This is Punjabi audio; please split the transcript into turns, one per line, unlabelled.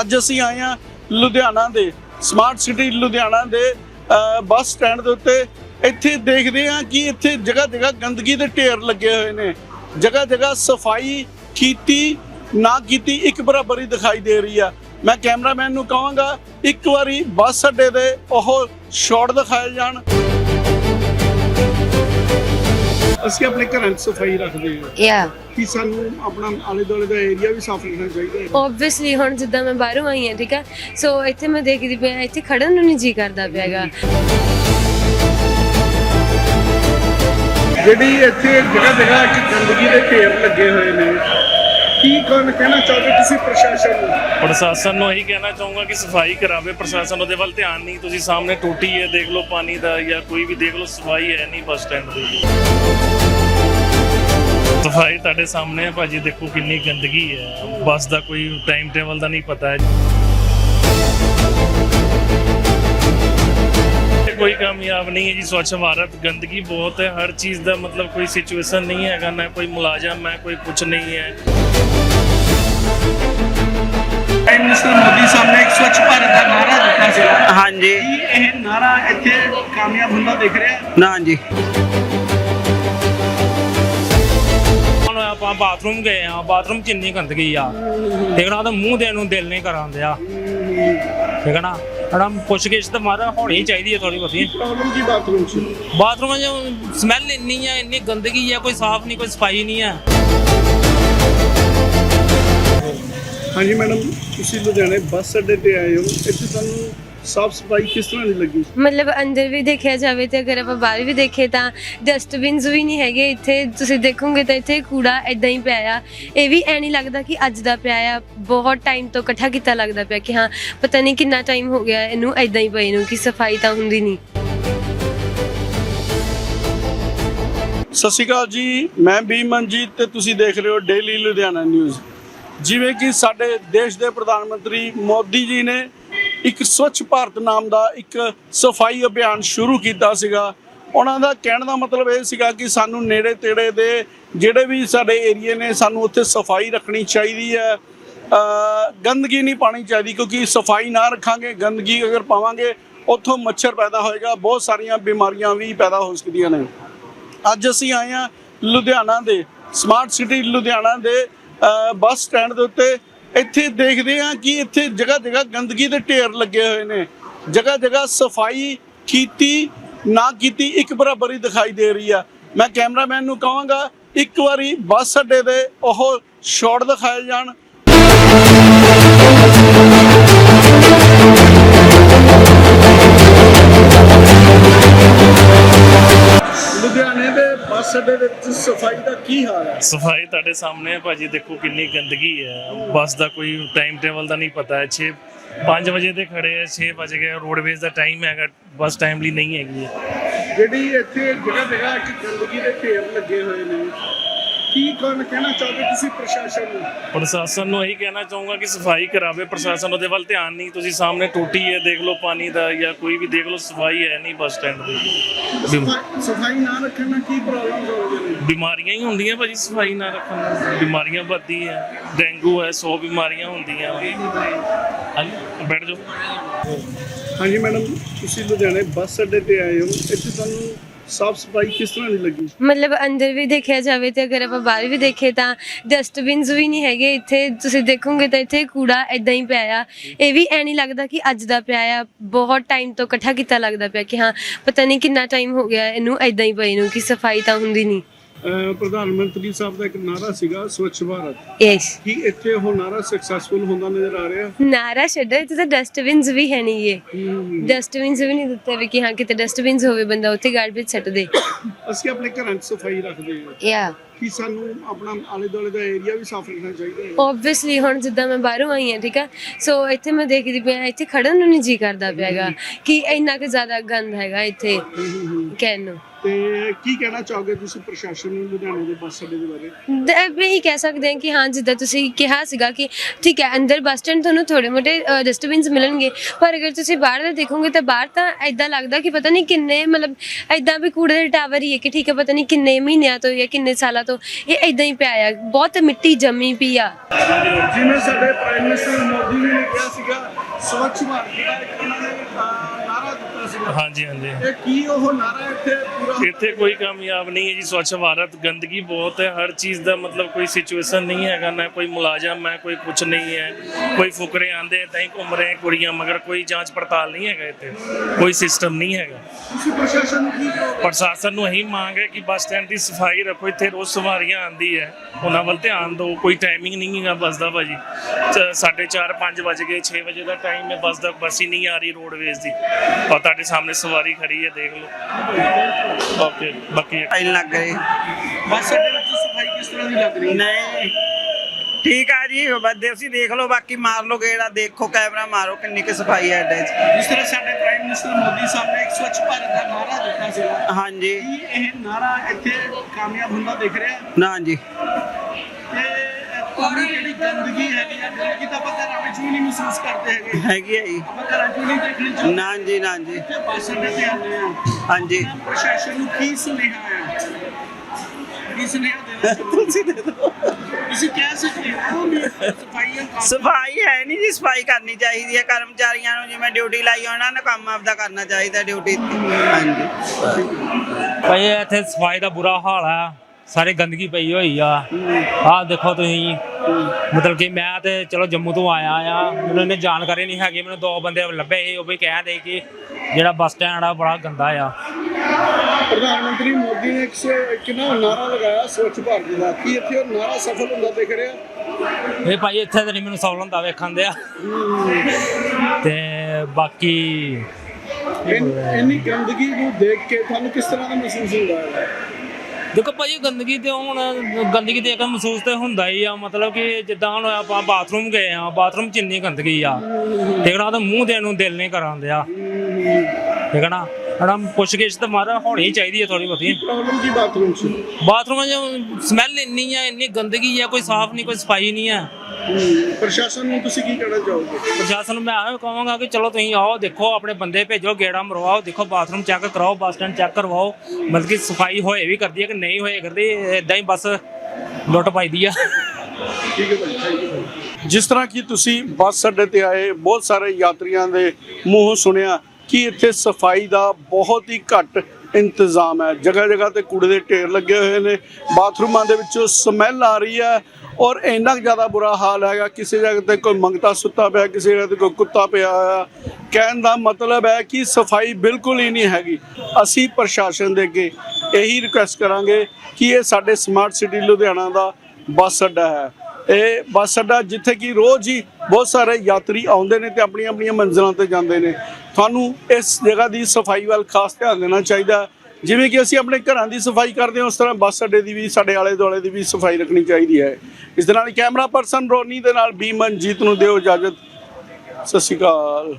ਅੱਜ ਅਸੀਂ ਆਏ ਹਾਂ ਲੁਧਿਆਣਾ ਦੇ ਸਮਾਰਟ ਸਿਟੀ ਲੁਧਿਆਣਾ ਦੇ ਬੱਸ ਸਟੈਂਡ ਦੇ ਉੱਤੇ। ਇੱਥੇ ਦੇਖਦੇ ਹਾਂ ਕਿ ਇੱਥੇ ਜਗ੍ਹਾ ਜਗ੍ਹਾ ਗੰਦਗੀ ਦੇ ਢੇਰ ਲੱਗੇ ਹੋਏ ਨੇ। ਜਗ੍ਹਾ ਜਗ੍ਹਾ ਸਫ਼ਾਈ ਕੀਤੀ, ਨਾ ਕੀਤੀ, ਇੱਕ ਬਰਾਬਰ ਹੀ ਦਿਖਾਈ ਦੇ ਰਹੀ ਆ। ਮੈਂ ਕੈਮਰਾਮੈਨ ਨੂੰ ਕਹਾਂਗਾ, ਇੱਕ ਵਾਰੀ ਬੱਸ ਅੱਡੇ ਦੇ ਉਹ ਸ਼ਾਟ ਦਿਖਾਏ ਜਾਣ। ਅਸੀਂ ਆਪਣੇ ਘਰਾਂ 'ਚ ਸਫ਼ਾਈ ਰੱਖਦੇ ਹਾਂ।
ਯਾ
ਕਿ ਸਾਨੂੰ ਆਪਣਾ ਆਲੇ ਦੁਆਲੇ ਦਾ ਏਰੀਆ ਵੀ ਸਾਫ਼ ਰੱਖਣਾ ਚਾਹੀਦਾ ਹੈ।
ਆਬਵੀਅਸਲੀ ਹੁਣ ਜਿੱਦਾਂ ਮੈਂ ਬਾਹਰੋਂ ਆਈ ਹਾਂ ਠੀਕ ਹੈ ਸੋ ਇੱਥੇ ਮੈਂ ਦੇਖਦੀ ਪਿਆ ਇੱਥੇ ਖੜਨ ਨੂੰ ਨਹੀਂ ਜੀ ਕਰਦਾ ਪਿਆਗਾ
ਜਿਹੜੀ ਇੱਥੇ ਜਗ੍ਹਾ ਜਗ੍ਹਾ ਕਿ ਗੰਦਗੀ ਦੇ ਢੇਰ ਲੱਗੇ ਹੋਏ ਨੇ। ਕੀ ਕਰਨ ਕਹਿਣਾ ਚਾਹੋਗੇ ਤੁਸੀਂ ਪ੍ਰਸ਼ਾਸਨ ਨੂੰ?
ਪ੍ਰਸ਼ਾਸਨ ਨੂੰ ਇਹੀ ਕਹਿਣਾ ਚਾਹੂੰਗਾ ਕਿ ਸਫ਼ਾਈ ਕਰਾਵੇ। ਪ੍ਰਸ਼ਾਸਨ ਉਹਦੇ ਵੱਲ ਧਿਆਨ ਨਹੀਂ। ਤੁਸੀਂ ਸਾਹਮਣੇ ਟੂਟੀ ਹੈ ਦੇਖ ਲਓ ਪਾਣੀ ਦਾ ਜਾਂ ਕੋਈ ਵੀ ਦੇਖ ਲਓ ਸਫ਼ਾਈ ਹੈ ਨਹੀਂ ਬੱਸ ਸਟੈਂਡ ਦੀ ਸਫ਼ਾਈ ਤੁਹਾਡੇ ਸਾਹਮਣੇ ਹੈ ਭਾਜੀ ਦੇਖੋ ਕਿੰਨੀ ਗੰਦਗੀ ਹੈ। ਬੱਸ ਦਾ ਕੋਈ ਟਾਈਮ ਟੇਬਲ ਦਾ ਨਹੀਂ ਪਤਾ। ਹੈ ਕੋਈ ਕਾਮਯਾਬ ਨਹੀਂ ਹੈ ਜੀ ਸਵੱਛ ਭਾਰਤ ਗੰਦਗੀ ਬਹੁਤ ਹੈ। ਹਰ ਚੀਜ਼ ਦਾ ਮਤਲਬ ਕੋਈ ਸਿਚੁਏਸ਼ਨ ਨਹੀਂ ਹੈਗਾ ਨਾ ਕੋਈ ਮੁਲਾਜ਼ਮ ਹੈ ਕੋਈ ਕੁਝ ਨਹੀਂ ਹੈ।
ਪ੍ਰਾਈਮ ਮਿਨਿਸਟਰ ਮੋਦੀ ਸਾਹਿਬ ਨੇ ਇੱਕ ਸਵੱਛ ਭਾਰਤ ਦਾ ਨਾਰਾ ਦਿੱਤਾ ਸੀ।
ਹਾਂਜੀ।
ਇਹ ਨਾਰਾ ਇੱਥੇ ਕਾਮਯਾਬ ਹੁੰਦਾ ਦਿਖ ਰਿਹਾ?
ਨਾ ਜੀ।
ਆਪਾਂ ਬਾਥਰੂਮ ਗਏ ਆ ਬਾਥਰੂਮ ਕਿੰਨੀ ਗੰਦਗੀ ਆ। ਠੀਕ ਨਾ ਤਾਂ ਮੂੰਹ ਦੇਣ ਨੂੰ ਦਿਲ ਨਹੀਂ ਕਰਾਉਂਦੇ ਆ। ਠੀਕ ਹੈ ਨਾ? ਹਣਾ ਪੁੱਛਗਿੱਛ ਤਾਂ ਮਾਰਾ ਹੋਣੀ ਚਾਹੀਦੀ ਹੈ ਥੋੜੀ ਬਹੁਤੀ।
ਪ੍ਰੋਬਲਮ ਕੀ ਬਾਥਰੂਮ 'ਚ?
ਬਾਥਰੂਮਾਂ 'ਚ ਸਮੈਲ ਇੰਨੀ ਆ ਇੰਨੀ ਗੰਦਗੀ ਆ ਕੋਈ ਸਾਫ਼ ਨਹੀਂ ਕੋਈ ਸਫ਼ਾਈ ਨਹੀਂ ਆ।
ਹਾਂਜੀ ਮੈਡਮ ਤੁਸੀਂ ਲੁਧਿਆਣੇ ਬੱਸ ਅੱਡੇ ਤੇ ਆਏ ਹੋ। ਇੱਥੇ ਤੁਹਾਨੂੰ ਸਾਫ਼ ਸਫ਼ਾਈ ਕਿਸ ਤਰ੍ਹਾਂ ਦੀ ਲੱਗੀ?
ਮਤਲਬ ਅੰਦਰ ਵੀ ਦੇਖਿਆ ਜਾਵੇ ਤੇ ਅਗਰ ਆਪਾਂ ਬਾਹਰ ਵੀ ਦੇਖੇ ਤਾਂ ਡਸਟਬਿਨਸ ਵੀ ਨਹੀਂ ਹੈਗੇ ਇੱਥੇ। ਤੁਸੀਂ ਦੇਖੋਗੇ ਤਾਂ ਇੱਥੇ ਕੂੜਾ ਇਦਾਂ ਹੀ ਪਿਆ ਆ। ਇਹ ਵੀ ਐ ਨਹੀਂ ਲੱਗਦਾ ਕਿ ਅੱਜ ਦਾ ਪਿਆ ਆ। ਬਹੁਤ ਟਾਈਮ ਤੋਂ ਇਕੱਠਾ ਕੀਤਾ ਲੱਗਦਾ ਪਿਆ ਕਿ ਹਾਂ ਪਤਾ ਨਹੀਂ ਕਿੰਨਾ ਟਾਈਮ ਹੋ ਗਿਆ ਇਹਨੂੰ ਇਦਾਂ ਹੀ ਪਈ ਨੂੰ ਕਿ ਸਫ਼ਾਈ ਤਾਂ ਹੁੰਦੀ ਨਹੀਂ।
ਸਤਿ ਸ਼੍ਰੀ ਅਕਾਲ ਜੀ। ਮੈਂ ਬੀ ਮਨਜੀਤ ਤੇ ਤੁਸੀਂ ਦੇਖ ਰਹੇ ਹੋ ਡੇਲੀ ਲੁਧਿਆਣਾ ਨਿਊਜ਼ ਜਿਵੇਂ ਕਿ ਸਾਡੇ ਦੇਸ਼ ਦੇ ਪ੍ਰਧਾਨ ਮੰਤਰੀ ਮੋਦੀ ਜੀ ਨੇ ਇੱਕ ਸਵੱਛ ਭਾਰਤ ਨਾਮ ਦਾ ਇੱਕ ਸਫ਼ਾਈ ਅਭਿਆਨ ਸ਼ੁਰੂ ਕੀਤਾ ਸੀਗਾ। ਉਹਨਾਂ ਦਾ ਕਹਿਣ ਦਾ ਮਤਲਬ ਇਹ ਸੀਗਾ ਕਿ ਸਾਨੂੰ ਨੇੜੇ ਤੇੜੇ ਦੇ ਜਿਹੜੇ ਵੀ ਸਾਡੇ ਏਰੀਏ ਨੇ, ਸਾਨੂੰ ਉੱਥੇ ਸਫ਼ਾਈ ਰੱਖਣੀ ਚਾਹੀਦੀ ਹੈ। ਗੰਦਗੀ ਨਹੀਂ ਪਾਣੀ ਚਾਹੀਦੀ ਕਿਉਂਕਿ ਸਫ਼ਾਈ ਨਾ ਰੱਖਾਂਗੇ, ਗੰਦਗੀ ਅਗਰ ਪਾਵਾਂਗੇ, ਉੱਥੋਂ ਮੱਛਰ ਪੈਦਾ ਹੋਏਗਾ। ਬਹੁਤ ਸਾਰੀਆਂ ਬਿਮਾਰੀਆਂ ਵੀ ਪੈਦਾ ਹੋ ਸਕਦੀਆਂ ਨੇ। ਅੱਜ ਅਸੀਂ ਆਏ ਹਾਂ ਲੁਧਿਆਣਾ ਦੇ ਸਮਾਰਟ ਸਿਟੀ ਲੁਧਿਆਣਾ ਦੇ ਬੱਸ ਸਟੈਂਡ ਦੇ ਉੱਤੇ। ਇੱਥੇ ਦੇਖਦੇ ਹਾਂ ਕਿ ਇੱਥੇ ਜਗ੍ਹਾ ਜਗ੍ਹਾ ਗੰਦਗੀ ਦੇ ਢੇਰ ਲੱਗੇ ਹੋਏ ਨੇ। ਜਗ੍ਹਾ ਜਗ੍ਹਾ ਸਫ਼ਾਈ ਕੀਤੀ, ਨਾ ਕੀਤੀ, ਇੱਕ ਬਰਾਬਰ ਹੀ ਦਿਖਾਈ ਦੇ ਰਹੀ ਆ। ਮੈਂ ਕੈਮਰਾਮੈਨ ਨੂੰ ਕਹਾਂਗਾ, ਇੱਕ ਵਾਰੀ ਬੱਸ ਅੱਡੇ ਦੇ ਉਹ ਸ਼ਾਟ ਦਿਖਾਏ ਜਾਣ। ਦੇ ਦੇ ਵਿੱਚ ਸਫ਼ਾਈ ਦਾ ਕੀ ਹਾਲ ਹੈ?
ਸਫ਼ਾਈ ਤੁਹਾਡੇ ਸਾਹਮਣੇ ਹੈ ਭਾਜੀ ਦੇਖੋ ਕਿੰਨੀ ਗੰਦਗੀ ਹੈ। ਬੱਸ ਦਾ ਕੋਈ ਟਾਈਮ ਟੇਬਲ ਦਾ ਨਹੀਂ ਪਤਾ ਹੈ। 6 5 ਵਜੇ ਤੇ ਖੜੇ ਹੈ 6 ਵਜ ਗਏ ਰੋਡਵੇਜ਼ ਦਾ ਟਾਈਮ ਹੈਗਾ ਬੱਸ ਟਾਈਮਲੀ ਨਹੀਂ ਹੈਗੀ ਹੈ।
ਜਿਹੜੀ ਇੱਥੇ ਜਗ੍ਹਾ ਜਗ੍ਹਾ ਕਿ ਗੰਦਗੀ ਦੇ ਢੇਰ ਲੱਗੇ ਹੋਏ ਨੇ। ਕੀ ਕਰਨ ਕਹਿਣਾ ਚਾਹੋਗੇ ਤੁਸੀਂ ਪ੍ਰਸ਼ਾਸਨ ਨੂੰ?
ਪ੍ਰਸ਼ਾਸਨ ਨੂੰ ਇਹੀ ਕਹਿਣਾ ਚਾਹੂੰਗਾ ਕਿ ਸਫ਼ਾਈ ਕਰਾਵੇ ਪ੍ਰਸ਼ਾਸਨ ਉਹਦੇ ਵੱਲ ਧਿਆਨ ਨਹੀਂ। ਤੁਸੀਂ ਸਾਹਮਣੇ ਟੂਟੀ ਹੈ ਦੇਖ ਲਓ ਪਾਣੀ ਦਾ ਜਾਂ ਕੋਈ ਵੀ ਦੇਖ ਲਓ ਸਫ਼ਾਈ ਹੈ ਨਹੀਂ ਬੱਸ ਸਟੈਂਡ ਦੀ
ਸਫਾਈ- ਨਾ ਰੱਖਣ ਨਾਲ ਕੀ ਪ੍ਰੋਬਲਮ ਹੋਣਗੇ ਨੇ
ਬਿਮਾਰੀਆਂ ਹੀ ਹੁੰਦੀਆਂ ਭਾਜੀ ਸਫ਼ਾਈ ਨਾ ਰੱਖਣ ਨਾਲ। ਬਿਮਾਰੀਆਂ ਵੱਧਦੀ ਹੈ ਡੇਂਗੂ ਹੈ 100 ਬਿਮਾਰੀਆਂ ਹੁੰਦੀਆਂ। ਹਾਂਜੀ ਬੈਠ ਜਾਓ।
ਹਾਂਜੀ ਮੈਡਮ ਤੁਸੀਂ ਲੁਧਿਆਣੇ ਬੱਸ ਅੱਡੇ ਤੇ ਆਏ ਹੋ। ਇੱਥੇ ਤੁਹਾਨੂੰ ਸਾਫ਼ ਸਫ਼ਾਈ ਕਿਸ ਤਰ੍ਹਾਂ ਦੀ ਲੱਗੀ?
ਮਤਲਬ ਅੰਦਰ ਵੀ ਦੇਖਿਆ ਜਾਵੇ ਤੇ ਅਗਰ ਆਪਾਂ ਬਾਹਰ ਵੀ ਦੇਖੇ ਤਾਂ ਡਸਟਬਿਨਸ ਵੀ ਨਹੀਂ ਹੈਗੇ ਇੱਥੇ। ਤੁਸੀਂ ਦੇਖੋਗੇ ਤਾਂ ਇੱਥੇ ਕੂੜਾ ਇਦਾਂ ਹੀ ਪਿਆ ਆ। ਇਹ ਵੀ ਐ ਨਹੀਂ ਲੱਗਦਾ ਕਿ ਅੱਜ ਦਾ ਪਿਆ ਆ। ਬਹੁਤ ਟਾਈਮ ਤੋਂ ਇਕੱਠਾ ਕੀਤਾ ਲੱਗਦਾ ਪਿਆ ਕਿ ਹਾਂ, ਪਤਾ ਨਹੀਂ ਕਿੰਨਾ ਟਾਈਮ ਹੋ ਗਿਆ ਇਹਨੂੰ ਇਦਾਂ ਹੀ ਪਈ ਨੂੰ ਕਿ ਸਫ਼ਾਈ ਤਾਂ ਹੁੰਦੀ ਨਹੀਂ।
ਪ੍ਰਧਾਨ ਮੰਤਰੀ ਸਾਹਿਬ ਦਾ ਇੱਕ ਨਾਰਾ ਸੀਗਾ ਸਵੱਛ ਭਾਰਤ।
ਯੈਸ
ਕੀ ਇੱਥੇ ਉਹ ਨਾਰਾ ਸਕਸੈਸਫੁਲ ਹੁੰਦਾ ਨਜ਼ਰ ਆ ਰਿਹਾ?
ਨਾਰਾ ਛੱਡੋ ਇੱਥੇ ਤਾਂ ਡਸਟਬਿਨਸ ਵੀ ਹੈ ਨਹੀਂ ਇਹ। ਡਸਟਬਿਨਸ ਵੀ ਨਹੀਂ ਦਿੱਤੇ ਵੀ ਕਿ ਹਾਂ ਕਿਤੇ ਡਸਟਬਿਨਸ ਹੋਵੇ ਬੰਦਾ ਉੱਥੇ ਗਾਰਬੇਜ ਸੱਟ ਦੇ।
ਅਸੀਂ ਆਪਣੇ ਘਰਾਂ 'ਚ ਸਫ਼ਾਈ ਰੱਖਦੇ ਹਾਂ।
ਯਾ
ਕਿ ਸਾਨੂੰ ਆਪਣਾ ਆਲੇ ਦੁਆਲੇ ਦਾ ਏਰੀਆ ਵੀ ਸਾਫ਼ ਰੱਖਣਾ ਚਾਹੀਦਾ ਹੈ?
ਆਬਵੀਅਸਲੀ ਹੁਣ ਜਿੱਦਾਂ ਮੈਂ ਬਾਹਰੋਂ ਆਈ ਹਾਂ ਠੀਕ ਆ? ਸੋ ਇੱਥੇ ਮੈਂ ਦੇਖਦੀ ਪਿਆ ਇੱਥੇ ਖੜਨ ਨੂੰ ਨਹੀਂ ਜੀ ਕਰਦਾ ਪਿਆਗਾ ਕਿ ਇੰਨਾ ਕੁ ਜ਼ਿਆਦਾ ਗੰਦ ਹੈਗਾ ਇੱਥੇ ਕਹਿਣ ਨੂੰ।
ਤੇ ਕੀ ਕਹਿਣਾ ਚਾਹੋਗੇ ਤੁਸੀਂ ਪ੍ਰਸ਼ਾਸਨ ਨੂੰ ਲੁਧਿਆਣੇ ਦੇ ਬੱਸ ਅੱਡੇ ਦੇ ਬਾਰੇ?
ਵੀ ਇਹੀ ਕਹਿ ਸਕਦੇ ਹਾਂ ਕਿ ਹਾਂ ਜਿੱਦਾਂ ਤੁਸੀਂ ਕਿਹਾ ਸੀਗਾ ਕਿ ਠੀਕ ਹੈ ਅੰਦਰ ਬੱਸ ਸਟੈਂਡ ਤੁਹਾਨੂੰ ਥੋੜੇ ਮੋਟੇ ਡਸਟਬਿਨਸ ਮਿਲਣਗੇ। ਪਰ ਅਗਰ ਤੁਸੀਂ ਬਾਹਰ ਦਾ ਦੇਖੋਗੇ ਤਾਂ ਬਾਹਰ ਤਾਂ ਐਦਾਂ ਲੱਗਦਾ ਕਿ ਪਤਾ ਨਹੀਂ ਕਿੰਨੇ ਮਤਲਬ ਐਦਾਂ ਵੀ ਕੂੜੇ ਦੇ ਟਾਵਰ ਹੀ ਹੈ ਕਿ ਠੀਕ ਹੈ ਪਤਾ ਨਹੀਂ ਕਿੰਨੇ ਮਹੀਨਿਆਂ ਤੋਂ ਜਾਂ ਕਿੰਨੇ ਸਾਲਾਂ ਤੋਂ ਤੋਂ ਇਹ ਇਦਾਂ ਹੀ ਪਿਆ ਆ। ਬਹੁਤ ਮਿੱਟੀ ਜੰਮੀ ਪਈ ਆ।
ਜਿਵੇਂ ਸਾਡੇ ਪ੍ਰਾਈਮ ਮਿਨਿਸਟਰ ਮੋਦੀ ਜੀ ਨੇ ਕਿਹਾ ਸੀਗਾ ਸਵੱਛ ਭਾਰਤ ਦਾ ਇੱਕ ਉਹਨਾਂ ਨੇ ਅਹ, ਨਾਰਾ ਦਿੱਤਾ ਸੀਗਾ?
ਹਾਂਜੀ ਹਾਂਜੀ।
ਇਹ ਕੀ ਉਹ ਨਾਰਾ ਇੱਥੇ ਪੂਰਾ
ਇੱਥੇ ਕੋਈ ਕਾਮਯਾਬ ਨਹੀਂ ਹੈ ਜੀ ਸਵੱਛ ਭਾਰਤ ਗੰਦਗੀ ਬਹੁਤ ਹੈ ਹਰ ਚੀਜ਼ ਦਾ ਮਤਲਬ ਕੋਈ ਸਿਚੁਏਸ਼ਨ ਨਹੀਂ ਹੈਗਾ ਨਾ ਕੋਈ ਮੁਲਾਜ਼ਮ ਹੈ ਕੋਈ ਕੁਝ ਨਹੀਂ ਹੈ। ਕੋਈ ਫੁਕਰੇ ਆਂਦੇ ਤਾਂ ਹੀ ਘੁੰਮ ਰਹੇ ਕੁੜੀਆਂ ਮਗਰ ਕੋਈ ਜਾਂਚ ਪੜਤਾਲ ਨਹੀਂ ਹੈਗਾ ਇੱਥੇ। ਕੋਈ ਸਿਸਟਮ ਨਹੀਂ ਹੈਗਾ।
ਤੁਸੀਂ ਪ੍ਰਸ਼ਾਸਨ ਨੂੰ ਕੀ ਕਹੋਗੇ?
ਪ੍ਰਸ਼ਾਸਨ ਨੂੰ ਇਹੀ ਮੰਗ ਹੈ ਕਿ ਬੱਸ ਸਟੈਂਡ ਦੀ ਸਫ਼ਾਈ ਰੱਖੋ ਇੱਥੇ ਰੋਜ਼ ਸਵਾਰੀਆਂ ਆਂਦੀ ਹੈ। ਉਹਨਾਂ ਵੱਲ ਧਿਆਨ ਦਿਓ ਕੋਈ ਟਾਈਮਿੰਗ ਨਹੀਂ ਹੈਗਾ ਬੱਸ ਦਾ ਭਾਜੀ। 4:30 5 ਵਜ ਗਏ 6 ਵਜੇ ਦਾ ਟਾਈਮ ਹੈ ਬੱਸ ਦਾ ਬੱਸ ਹੀ ਨਹੀਂ ਆ ਰਹੀ ਰੋਡਵੇਜ਼ ਦੀ। ਔਰ ਤੁਹਾਡੇ ਸਾਹਮਣੇ ਸਵਾਰੀ ਖੜੀ ਹੈ ਦੇਖ ਲਓ। ਓਕੇ ਬਾਕੀ
ਫਾਈਲ ਲੱਗ ਗਏ
ਬੱਸ ਅੱਡੇ ਵਿੱਚ ਸਫ਼ਾਈ ਕਿਸ ਤਰ੍ਹਾਂ ਦੀ ਲੱਗ ਰਹੀ ਹੈ?
ਨਹੀਂ। ਠੀਕ ਆ ਜੀ ਬਸ ਤੁਸੀਂ ਦੇਖ ਲਓ ਬਾਕੀ ਮਾਰ ਲਓ ਗੇੜਾ ਦੇਖੋ ਕੈਮਰਾ ਮਾਰੋ ਕਿੰਨੀ ਕੁ ਸਫ਼ਾਈ ਹੈ ਅੱਡੇ 'ਚ
ਜਿਸ ਤਰ੍ਹਾਂ ਸਾਡੇ ਪ੍ਰਾਈਮ ਮਿਨਿਸਟਰ ਮੋਦੀ ਸਾਹਿਬ ਨੇ ਇੱਕ ਸਵੱਛ ਭਾਰਤ ਦਾ ਨਾਰਾ ਦਿੱਤਾ ਸੀਗਾ
ਹਾਂਜੀ।
ਕੀ ਇਹ ਨਾਰਾ ਇੱਥੇ ਕਾਮਯਾਬ ਹੁੰਦਾ ਦਿਖ ਰਿਹਾ?
ਨਾ ਜੀ
ਤੇ ਤੁਹਾਨੂੰ ਜਿਹੜੀ ਗੰਦਗੀ ਹੈਗੀ ਆ ਗੰਦਗੀ ਤਾਂ ਆਪਾਂ ਘਰਾਂ ਵਿੱਚ ਵੀ ਨਹੀਂ ਮਹਿਸੂਸ ਕਰਦੇ ਹੈਗੇ।
ਹੈਗੀ ਹੈ ਜੀ।
ਆਪਾਂ ਘਰਾਂ 'ਚ ਵੀ ਨਹੀਂ ਦੇਖਣੀ ਚਾਹੁੰਦੇ
ਨਾ ਜੀ ਨਾ ਜੀ।
ਇੱਥੇ ਬੱਸ ਅੱਡੇ ਤੇ ਆਉਂਦੇ ਆ
ਹਾਂਜੀ।
ਪ੍ਰਸ਼ਾਸਨ ਨੂੰ ਕੀ ਸੁਨੇਹਾ ਹੈ? ਕੀ ਸੁਨੇਹਾ ਦੇਣਾ ਚਾਹੁੰਦੇ ਹੋ?
ਤੁਸੀਂ ਦੇ ਦਿਓ।
ਤੁਸੀਂ ਕਹਿ ਸਕਦੇ ਹੋ ਵੀ ਸਫਾਈਆਂ ਕੰਮ
ਸਫ਼ਾਈ ਹੈ ਨਹੀਂ ਜੀ ਸਫ਼ਾਈ ਕਰਨੀ ਚਾਹੀਦੀ ਹੈ। ਕਰਮਚਾਰੀਆਂ ਨੂੰ ਜਿਵੇਂ ਡਿਊਟੀ ਲਾਈ ਉਹਨਾਂ ਨੇ ਕੰਮ ਆਪਦਾ ਕਰਨਾ ਚਾਹੀਦਾ ਡਿਊਟੀ ਹਾਂਜੀ।
ਭਾਈ ਇੱਥੇ ਸਫ਼ਾਈ ਦਾ ਬੁਰਾ ਹਾਲ ਆ। ਸਾਰੇ ਗੰਦਗੀ ਪਈ ਹੋਈ ਆ। ਆਹ ਦੇਖੋ ਤੁਸੀਂ। ਮਤਲਬ ਕਿ ਮੈਂ ਤੇ ਚਲੋ ਜੰਮੂ ਤੋਂ ਆਇਆ ਆ। ਮੈਨੂੰ ਇਹਨੇ ਜਾਣਕਾਰੀ ਨਹੀਂ ਹੈਗੀ। ਮੈਨੂੰ ਦੋ ਬੰਦੇ ਲੱਭੇ ਸੀ। ਉਹ ਵੀ ਕਹਿ ਦੇ ਕਿ ਜਿਹੜਾ ਬੱਸ ਸਟੈਂਡ ਆ ਬੜਾ ਗੰਦਾ ਆ।
ਪ੍ਰਧਾਨ ਮੰਤਰੀ ਮੋਦੀ ਨੇ ਇੱਕ ਕਿੰਨਾ ਨਾਰਾ ਲਗਾਇਆ ਸਵੱਛ ਭਾਰਤ ਦਾ। ਕੀ ਇੱਥੇ ਉਹ ਨਾਰਾ ਸਫਲ ਹੁੰਦਾ ਦਿਖ ਰਿਹਾ?
ਇਹ ਭਾਈ ਇੱਥੇ ਤਾਂ ਨਹੀਂ ਮੈਨੂੰ ਸੌਲ ਹੁੰਦਾ ਵੇਖਣ ਦਿਆ। ਤੇ ਬਾਕੀ
ਇੰਨੀ ਗੰਦਗੀ ਨੂੰ ਦੇਖ ਕੇ ਤੁਹਾਨੂੰ ਕਿਸ ਤਰ੍ਹਾਂ ਦਾ ਮਹਿਸੂਸ ਹੁੰਦਾ ਹੈ?
ਦੇਖੋ ਭਾਜੀ ਗੰਦਗੀ ਤੇ ਹੁਣ ਗੰਦਗੀ ਦੇਖ ਕੇ ਮਹਿਸੂਸ ਤੇ ਹੁੰਦਾ ਹੀ ਆ। ਮਤਲਬ ਕਿ ਜਿੱਦਾਂ ਹੁਣ ਆਪਾਂ ਬਾਥਰੂਮ ਗਏ ਆ ਬਾਥਰੂਮ ਚ ਇੰਨੀ ਗੰਦਗੀ ਆ। ਠੀਕ ਨਾ ਉਹਦਾ ਮੂੰਹ ਦੇਣ ਨੂੰ ਦਿਲ ਨਹੀਂ ਕਰਾਂਦਿਆ ਠੀਕ ਨਾ? ਹਣਾ ਪੁੱਛਗਿੱਛ ਤਾਂ ਮਾਰਾ ਹੋਣੀ ਚਾਹੀਦੀ ਹੈ ਥੋੜੀ ਬਹੁਤੀ।
ਪ੍ਰੋਬਲਮ ਕੀ ਬਾਥਰੂਮ 'ਚ?
ਬਾਥਰੂਮਾਂ 'ਚ ਸਮੈਲ ਇੰਨੀ ਆ ਇੰਨੀ ਗੰਦਗੀ ਆ ਕੋਈ ਸਾਫ਼ ਨਹੀਂ ਕੋਈ ਸਫ਼ਾਈ ਨਹੀਂ ਆ।
ਪ੍ਰਸ਼ਾਸਨ ਨੂੰ ਤੁਸੀਂ ਕੀ ਕਹਿਣਾ ਚਾਹੋਗੇ?
ਪ੍ਰਸ਼ਾਸਨ ਨੂੰ ਮੈਂ ਆਹ ਕਹਾਂਗਾ ਕਿ ਚਲੋ ਤੁਸੀਂ ਆਓ ਦੇਖੋ ਆਪਣੇ ਬੰਦੇ ਭੇਜੋ ਗੇੜਾ ਮਰਵਾਓ ਦੇਖੋ ਬਾਥਰੂਮ ਚੈੱਕ ਕਰਾਓ ਬੱਸ ਸਟੈਂਡ ਚੈੱਕ ਕਰਵਾਓ। ਮਤਲਬ ਕਿ ਸਫ਼ਾਈ ਹੋਏ ਵੀ ਕਰਦੀ ਹੈ ਕਿ ਨਹੀਂ ਹੋਏ ਕਰਦੀ ਇਦਾਂ ਹੀ ਬਸ ਲੁੱਟ ਪਾਈਦੀ ਆ।
ਠੀਕ ਹੈ ਭਾਈ ਥੈਂਕ ਯੂ ਜਿਸ ਤਰ੍ਹਾਂ ਕਿ ਤੁਸੀਂ ਬੱਸ ਅੱਡੇ ਤੇ ਆਏ ਬਹੁਤ ਸਾਰੇ ਯਾਤਰੀਆਂ ਦੇ ਮੂੰਹੋਂ ਸੁਣਿਆ ਕਿ ਇੱਥੇ ਸਫ਼ਾਈ ਦਾ ਬਹੁਤ ਹੀ ਘੱਟ ਇੰਤਜ਼ਾਮ ਹੈ। ਜਗ੍ਹਾ ਜਗ੍ਹਾ ਤੇ ਕੂੜੇ ਦੇ ਢੇਰ ਲੱਗੇ ਹੋਏ ਨੇ। ਬਾਥਰੂਮਾਂ ਦੇ ਵਿੱਚੋਂ ਸਮੈਲ ਆ ਰਹੀ ਹੈ। ਔਰ ਇੰਨਾ ਕੁ ਜ਼ਿਆਦਾ ਬੁਰਾ ਹਾਲ ਹੈਗਾ, ਕਿਸੇ ਜਗ੍ਹਾ ਤੇ ਕੋਈ ਮੰਗਤਾ ਸੁੱਤਾ ਪਿਆ, ਕਿਸੇ ਜਗ੍ਹਾ ਤੇ ਕੋਈ ਕੁੱਤਾ ਪਿਆ ਹੋਇਆ। ਕਹਿਣ ਦਾ ਮਤਲਬ ਹੈ ਕਿ ਸਫ਼ਾਈ ਬਿਲਕੁਲ ਹੀ ਨਹੀਂ ਹੈਗੀ। ਅਸੀਂ ਪ੍ਰਸ਼ਾਸਨ ਦੇ ਅੱਗੇ ਇਹੀ ਰਿਕੁਐਸਟ ਕਰਾਂਗੇ ਕਿ ਇਹ ਸਾਡੇ ਸਮਾਰਟ ਸਿਟੀ ਲੁਧਿਆਣਾ ਦਾ ਬੱਸ ਅੱਡਾ ਹੈ। ਇਹ ਬੱਸ ਅੱਡਾ ਜਿੱਥੇ ਕਿ ਰੋਜ਼ ਹੀ ਬਹੁਤ ਸਾਰੇ ਯਾਤਰੀ ਆਉਂਦੇ ਨੇ ਤੇ ਆਪਣੀਆਂ ਆਪਣੀਆਂ ਮੰਜ਼ਿਲਾਂ ਤੇ ਜਾਂਦੇ ਨੇ। ਤੁਹਾਨੂੰ ਇਸ ਜਗ੍ਹਾ ਦੀ ਸਫ਼ਾਈ ਵੱਲ ਖਾਸ ਧਿਆਨ ਦੇਣਾ ਚਾਹੀਦਾ ਹੈ। ਜਿਵੇਂ ਕਿ ਅਸੀਂ ਆਪਣੇ ਘਰਾਂ ਦੀ ਸਫ਼ਾਈ ਕਰਦੇ ਹਾਂ, ਉਸ ਤਰ੍ਹਾਂ ਬੱਸ ਅੱਡੇ ਦੀ ਵੀ, ਸਾਡੇ ਆਲੇ ਦੁਆਲੇ ਦੀ ਵੀ ਸਫ਼ਾਈ ਰੱਖਣੀ ਚਾਹੀਦੀ ਹੈ। ਇਸ ਦੇ ਨਾਲ ਕੈਮਰਾ ਪਰਸਨ ਰੋਨੀ ਦੇ ਨਾਲ ਬੀ ਮਨਜੀਤ ਨੂੰ ਦਿਓ ਇਜਾਜ਼ਤ। ਸਤਿ ਸ਼੍ਰੀ ਅਕਾਲ।